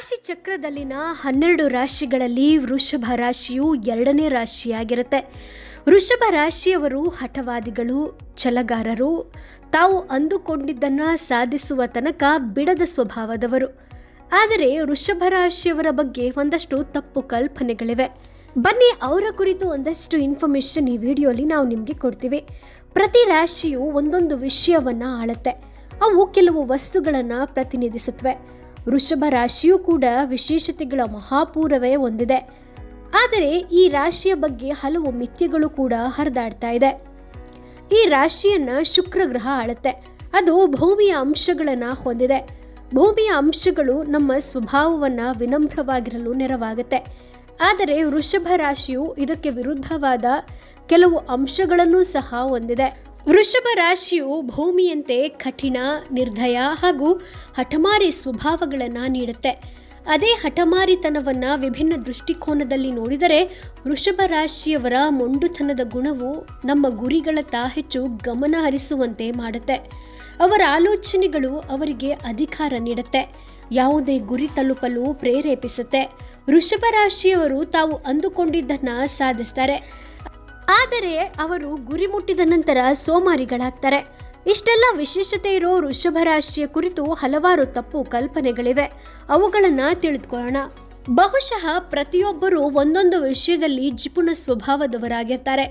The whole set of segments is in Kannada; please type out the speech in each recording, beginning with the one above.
ರಾಶಿ ಚಕ್ರದಲ್ಲಿನ ಹನ್ನೆರಡು ರಾಶಿಗಳಲ್ಲಿ ವೃಷಭ ರಾಶಿಯು ಎರಡನೇ ರಾಶಿಯಾಗಿರುತ್ತೆ. ವೃಷಭ ರಾಶಿಯವರು ಹಠವಾದಿಗಳು, ಛಲಗಾರರು. ತಾವು ಅಂದುಕೊಂಡಿದ್ದನ್ನು ಸಾಧಿಸುವ ತನಕ ಬಿಡದ ಸ್ವಭಾವದವರು. ಆದರೆ ವೃಷಭ ರಾಶಿಯವರ ಬಗ್ಗೆ ಒಂದಷ್ಟು ತಪ್ಪು ಕಲ್ಪನೆಗಳಿವೆ. ಬನ್ನಿ ಅವರ ಕುರಿತು ಒಂದಷ್ಟು ಇನ್ಫಾರ್ಮೇಷನ್ ಈ ವಿಡಿಯೋಲಿ ನಾವು ನಿಮಗೆ ಕೊಡ್ತೀವಿ. ಪ್ರತಿ ರಾಶಿಯು ಒಂದೊಂದು ವಿಷಯವನ್ನು ಆಳುತ್ತೆ. ಅವು ಕೆಲವು ವಸ್ತುಗಳನ್ನು ಪ್ರತಿನಿಧಿಸುತ್ತವೆ ವೃಷಭ ರಾಶಿಯೂ ಕೂಡ ವಿಶೇಷತೆಗಳ ಮಹಾಪೂರವೇ ಹೊಂದಿದೆ. ಆದರೆ ಈ ರಾಶಿಯ ಬಗ್ಗೆ ಹಲವು ಮಿಥ್ಯಗಳು ಕೂಡ ಹರಿದಾಡ್ತಾ ಇದೆ. ಈ ರಾಶಿಯನ್ನ ಶುಕ್ರ ಗ್ರಹ ಆಳುತ್ತೆ. ಅದು ಭೂಮಿಯ ಅಂಶಗಳನ್ನು ಹೊಂದಿದೆ. ಭೂಮಿಯ ಅಂಶಗಳು ನಮ್ಮ ಸ್ವಭಾವವನ್ನು ವಿನಮ್ರವಾಗಿರಲು ನೆರವಾಗುತ್ತೆ. ಆದರೆ ವೃಷಭ ರಾಶಿಯು ಇದಕ್ಕೆ ವಿರುದ್ಧವಾದ ಕೆಲವು ಅಂಶಗಳನ್ನು ಸಹ ಹೊಂದಿದೆ. ವೃಷಭ ರಾಶಿಯು ಭೂಮಿಯಂತೆ ಕಠಿಣ ನಿರ್ಧಯ ಹಾಗೂ ಹಠಮಾರಿ ಸ್ವಭಾವಗಳನ್ನು ನೀಡುತ್ತೆ. ಅದೇ ಹಠಮಾರಿತನವನ್ನು ವಿಭಿನ್ನ ದೃಷ್ಟಿಕೋನದಲ್ಲಿ ನೋಡಿದರೆ ವೃಷಭ ರಾಶಿಯವರ ಮೊಂಡುತನದ ಗುಣವು ನಮ್ಮ ಗುರಿಗಳತ್ತ ಹೆಚ್ಚು ಗಮನ ಹರಿಸುವಂತೆ ಮಾಡುತ್ತೆ. ಅವರ ಆಲೋಚನೆಗಳು ಅವರಿಗೆ ಅಧಿಕಾರ ನೀಡುತ್ತೆ. ಯಾವುದೇ ಗುರಿ ತಲುಪಲು ಪ್ರೇರೇಪಿಸುತ್ತೆ. ವೃಷಭ ರಾಶಿಯವರು ತಾವು ಅಂದುಕೊಂಡಿದ್ದನ್ನು ಸಾಧಿಸ್ತಾರೆ. ಆದರೆ ಅವರು ಗುರಿ ಮುಟ್ಟಿದ ನಂತರ ಸೋಮಾರಿಗಳಾಗ್ತಾರೆ. ಇಷ್ಟೆಲ್ಲ ವಿಶೇಷತೆ ಇರೋ ವೃಷಭ ರಾಶಿಯ ಕುರಿತು ಹಲವಾರು ತಪ್ಪು ಕಲ್ಪನೆಗಳಿವೆ. ಅವುಗಳನ್ನು ತಿಳಿದುಕೊಳ್ಳೋಣ. ಬಹುಶಃ ಪ್ರತಿಯೊಬ್ಬರೂ ಒಂದೊಂದು ವಿಷಯದಲ್ಲಿ ಜಿಪುಣ ಸ್ವಭಾವದವರಾಗಿರ್ತಾರೆ.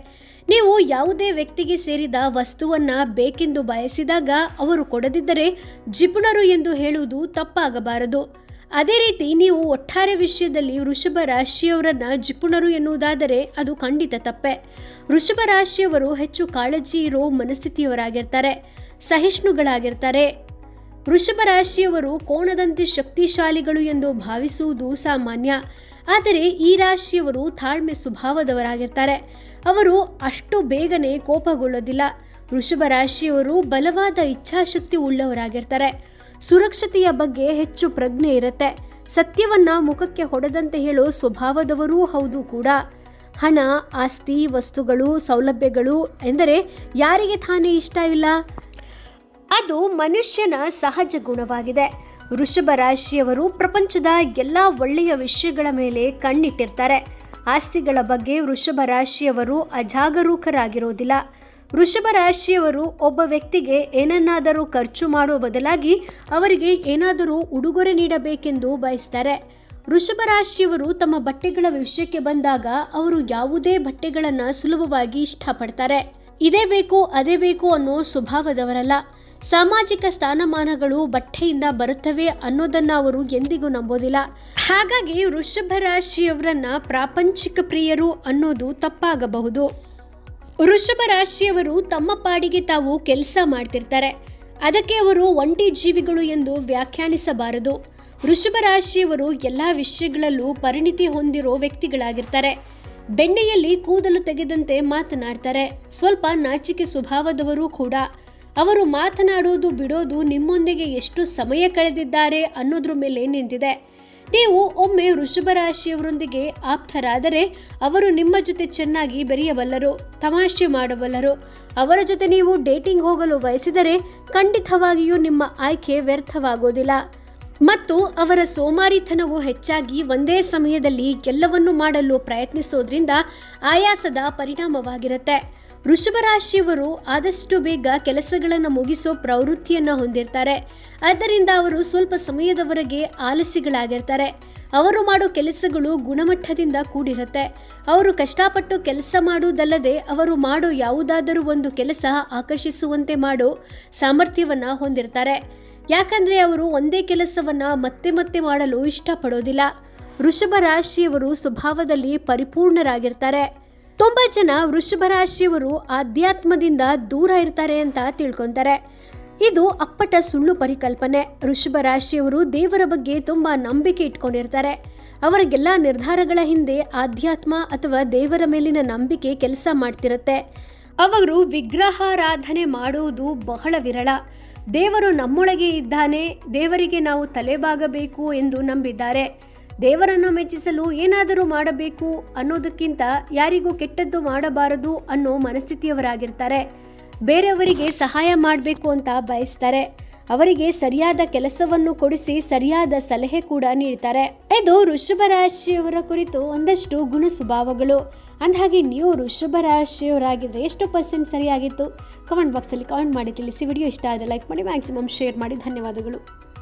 ನೀವು ಯಾವುದೇ ವ್ಯಕ್ತಿಗೆ ಸೇರಿದ ವಸ್ತುವನ್ನ ಬೇಕೆಂದು ಬಯಸಿದಾಗ ಅವರು ಕೊಡದಿದ್ದರೆ ಜಿಪುಣರು ಎಂದು ಹೇಳುವುದು ತಪ್ಪಾಗಬಾರದು. ಅದೇ ರೀತಿ ನೀವು ಒಟ್ಟಾರೆ ವಿಷಯದಲ್ಲಿ ವೃಷಭ ರಾಶಿಯವರನ್ನ ಜಿಪುಣರು ಎನ್ನುವುದಾದರೆ ಅದು ಖಂಡಿತ ತಪ್ಪೆ. ವೃಷಭ ರಾಶಿಯವರು ಹೆಚ್ಚು ಕಾಳಜಿ ಇರೋ ಮನಸ್ಥಿತಿಯವರಾಗಿರ್ತಾರೆ, ಸಹಿಷ್ಣುಗಳಾಗಿರ್ತಾರೆ. ವೃಷಭ ರಾಶಿಯವರು ಕೋಣದಂತೆ ಶಕ್ತಿಶಾಲಿಗಳು ಎಂದು ಭಾವಿಸುವುದು ಸಾಮಾನ್ಯ. ಆದರೆ ಈ ರಾಶಿಯವರು ತಾಳ್ಮೆ ಸ್ವಭಾವದವರಾಗಿರ್ತಾರೆ. ಅವರು ಅಷ್ಟು ಬೇಗನೆ ಕೋಪಗೊಳ್ಳೋದಿಲ್ಲ. ವೃಷಭ ರಾಶಿಯವರು ಬಲವಾದ ಇಚ್ಛಾಶಕ್ತಿ ಉಳ್ಳವರಾಗಿರ್ತಾರೆ. ಸುರಕ್ಷತೆಯ ಬಗ್ಗೆ ಹೆಚ್ಚು ಪ್ರಜ್ಞೆ ಇರುತ್ತೆ. ಸತ್ಯವನ್ನ ಮುಖಕ್ಕೆ ಹೊಡೆದಂತೆ ಹೇಳೋ ಸ್ವಭಾವದವರೂ ಹೌದು ಕೂಡ. ಹಣ, ಆಸ್ತಿ, ವಸ್ತುಗಳು, ಸೌಲಭ್ಯಗಳು ಎಂದರೆ ಯಾರಿಗೆ ತಾನೇ ಇಷ್ಟ ಇಲ್ಲ? ಅದು ಮನುಷ್ಯನ ಸಹಜ ಗುಣವಾಗಿದೆ. ವೃಷಭ ರಾಶಿಯವರು ಪ್ರಪಂಚದ ಎಲ್ಲ ಒಳ್ಳೆಯ ವಿಷಯಗಳ ಮೇಲೆ ಕಣ್ಣಿಟ್ಟಿರ್ತಾರೆ. ಆಸ್ತಿಗಳ ಬಗ್ಗೆ ವೃಷಭ ರಾಶಿಯವರು ಅಜಾಗರೂಕರಾಗಿರೋದಿಲ್ಲ. ವೃಷಭ ರಾಶಿಯವರು ಒಬ್ಬ ವ್ಯಕ್ತಿಗೆ ಏನನ್ನಾದರೂ ಖರ್ಚು ಮಾಡುವ ಬದಲಾಗಿ ಅವರಿಗೆ ಏನಾದರೂ ಉಡುಗೊರೆ ನೀಡಬೇಕೆಂದು ಬಯಸ್ತಾರೆ. ವೃಷಭ ರಾಶಿಯವರು ತಮ್ಮ ಬಟ್ಟೆಗಳ ವಿಷಯಕ್ಕೆ ಬಂದಾಗ ಅವರು ಯಾವುದೇ ಬಟ್ಟೆಗಳನ್ನು ಸುಲಭವಾಗಿ ಇಷ್ಟಪಡ್ತಾರೆ. ಇದೇ ಬೇಕು, ಅದೇ ಬೇಕು ಅನ್ನೋ ಸ್ವಭಾವದವರಲ್ಲ. ಸಾಮಾಜಿಕ ಸ್ಥಾನಮಾನಗಳು ಬಟ್ಟೆಯಿಂದ ಬರುತ್ತವೆ ಅನ್ನೋದನ್ನ ಅವರು ಎಂದಿಗೂ ನಂಬೋದಿಲ್ಲ. ಹಾಗಾಗಿ ವೃಷಭ ರಾಶಿಯವರನ್ನ ಪ್ರಾಪಂಚಿಕ ಪ್ರಿಯರು ಅನ್ನೋದು ತಪ್ಪಾಗಬಹುದು. ವೃಷಭ ರಾಶಿಯವರು ತಮ್ಮ ಪಾಡಿಗೆ ತಾವು ಕೆಲಸ ಮಾಡ್ತಿರ್ತಾರೆ. ಅದಕ್ಕೆ ಅವರು ಒಂಟಿ ಜೀವಿಗಳು ಎಂದು ವ್ಯಾಖ್ಯಾನಿಸಬಾರದು. ವೃಷಭ ರಾಶಿಯವರು ಎಲ್ಲ ವಿಷಯಗಳಲ್ಲೂ ಪರಿಣಿತಿ ಹೊಂದಿರೋ ವ್ಯಕ್ತಿಗಳಾಗಿರ್ತಾರೆ. ಬೆಣ್ಣೆಯಲ್ಲಿ ಕೂದಲು ತೆಗೆದಂತೆ ಮಾತನಾಡ್ತಾರೆ. ಸ್ವಲ್ಪ ನಾಚಿಕೆ ಸ್ವಭಾವದವರು ಕೂಡ. ಅವರು ಮಾತನಾಡೋದು ಬಿಡೋದು ನಿಮ್ಮೊಂದಿಗೆ ಎಷ್ಟು ಸಮಯ ಕಳೆದಿದ್ದಾರೆ ಅನ್ನೋದ್ರ ಮೇಲೆ ನಿಂತಿದೆ. ನೀವು ಒಮ್ಮೆ ವೃಷಭ ರಾಶಿಯವರೊಂದಿಗೆ ಆಪ್ತರಾದರೆ ಅವರು ನಿಮ್ಮ ಜೊತೆ ಚೆನ್ನಾಗಿ ಬೆರೆಯಬಲ್ಲರು, ತಮಾಷೆ ಮಾಡಬಲ್ಲರು. ಅವರ ಜೊತೆ ನೀವು ಡೇಟಿಂಗ್ ಹೋಗಲು ಬಯಸಿದರೆ ಖಂಡಿತವಾಗಿಯೂ ನಿಮ್ಮ ಆಯ್ಕೆ ವ್ಯರ್ಥವಾಗೋದಿಲ್ಲ. ಮತ್ತು ಅವರ ಸೋಮಾರಿತನವು ಹೆಚ್ಚಾಗಿ ಒಂದೇ ಸಮಯದಲ್ಲಿ ಎಲ್ಲವನ್ನೂ ಮಾಡಲು ಪ್ರಯತ್ನಿಸೋದ್ರಿಂದ ಆಯಾಸದ ಪರಿಣಾಮವಾಗಿರುತ್ತೆ. ವೃಷಭ ರಾಶಿಯವರು ಆದಷ್ಟು ಬೇಗ ಕೆಲಸಗಳನ್ನು ಮುಗಿಸೋ ಪ್ರವೃತ್ತಿಯನ್ನು ಹೊಂದಿರ್ತಾರೆ. ಆದ್ದರಿಂದ ಅವರು ಸ್ವಲ್ಪ ಸಮಯದವರೆಗೆ ಆಲಸಿಗಳಾಗಿರ್ತಾರೆ ಅವರು ಮಾಡೋ ಕೆಲಸಗಳು ಗುಣಮಟ್ಟದಿಂದ ಕೂಡಿರುತ್ತೆ. ಅವರು ಕಷ್ಟಪಟ್ಟು ಕೆಲಸ ಮಾಡುವುದಲ್ಲದೆ ಅವರು ಮಾಡೋ ಯಾವುದಾದರೂ ಒಂದು ಕೆಲಸ ಆಕರ್ಷಿಸುವಂತೆ ಮಾಡೋ ಸಾಮರ್ಥ್ಯವನ್ನು ಹೊಂದಿರ್ತಾರೆ. ಯಾಕಂದರೆ ಅವರು ಒಂದೇ ಕೆಲಸವನ್ನು ಮತ್ತೆ ಮತ್ತೆ ಮಾಡಲು ಇಷ್ಟಪಡೋದಿಲ್ಲ. ವೃಷಭ ರಾಶಿಯವರು ಸ್ವಭಾವದಲ್ಲಿ ಪರಿಪೂರ್ಣರಾಗಿರ್ತಾರೆ. ತುಂಬ ಜನ ವೃಷಭ ರಾಶಿಯವರು ಆಧ್ಯಾತ್ಮದಿಂದ ದೂರ ಇರ್ತಾರೆ ಅಂತ ತಿಳ್ಕೊತಾರೆ. ಇದು ಅಪ್ಪಟ ಸುಳ್ಳು ಪರಿಕಲ್ಪನೆ. ವೃಷಭ ರಾಶಿಯವರು ದೇವರ ಬಗ್ಗೆ ತುಂಬ ನಂಬಿಕೆ ಇಟ್ಕೊಂಡಿರ್ತಾರೆ. ಅವರಿಗೆಲ್ಲ ನಿರ್ಧಾರಗಳ ಹಿಂದೆ ಆಧ್ಯಾತ್ಮ ಅಥವಾ ದೇವರ ಮೇಲಿನ ನಂಬಿಕೆ ಕೆಲಸ ಮಾಡ್ತಿರತ್ತೆ. ಅವರು ವಿಗ್ರಹಾರಾಧನೆ ಮಾಡುವುದು ಬಹಳ ವಿರಳ. ದೇವರು ನಮ್ಮೊಳಗೆ ಇದ್ದಾನೆ, ದೇವರಿಗೆ ನಾವು ತಲೆಬಾಗಬೇಕು ಎಂದು ನಂಬಿದ್ದಾರೆ. ದೇವರನ್ನು ಮೆಚ್ಚಿಸಲು ಏನಾದರೂ ಮಾಡಬೇಕು ಅನ್ನೋದಕ್ಕಿಂತ ಯಾರಿಗೂ ಕೆಟ್ಟದ್ದು ಮಾಡಬಾರದು ಅನ್ನೋ ಮನಸ್ಥಿತಿಯವರಾಗಿರ್ತಾರೆ. ಬೇರೆಯವರಿಗೆ ಸಹಾಯ ಮಾಡಬೇಕು ಅಂತ ಬಯಸ್ತಾರೆ. ಅವರಿಗೆ ಸರಿಯಾದ ಕೆಲಸವನ್ನು ಕೊಡಿಸಿ ಸರಿಯಾದ ಸಲಹೆ ಕೂಡ ನೀಡ್ತಾರೆ. ಇದು ವೃಷಭ ರಾಶಿಯವರ ಕುರಿತು ಒಂದಷ್ಟು ಗುಣ ಸ್ವಭಾವಗಳು. ಅಂದಹಾಗೆ ನೀವು ವೃಷಭ ರಾಶಿಯವರಾಗಿದ್ದರೆ ಎಷ್ಟು ಪರ್ಸೆಂಟ್ ಸರಿಯಾಗಿತ್ತು? ಕಮೆಂಟ್ ಬಾಕ್ಸಲ್ಲಿ ಕಮೆಂಟ್ ಮಾಡಿ ತಿಳಿಸಿ. ವಿಡಿಯೋ ಇಷ್ಟ ಆದರೆ ಲೈಕ್ ಮಾಡಿ, ಮ್ಯಾಕ್ಸಿಮಮ್ ಶೇರ್ ಮಾಡಿ. ಧನ್ಯವಾದಗಳು.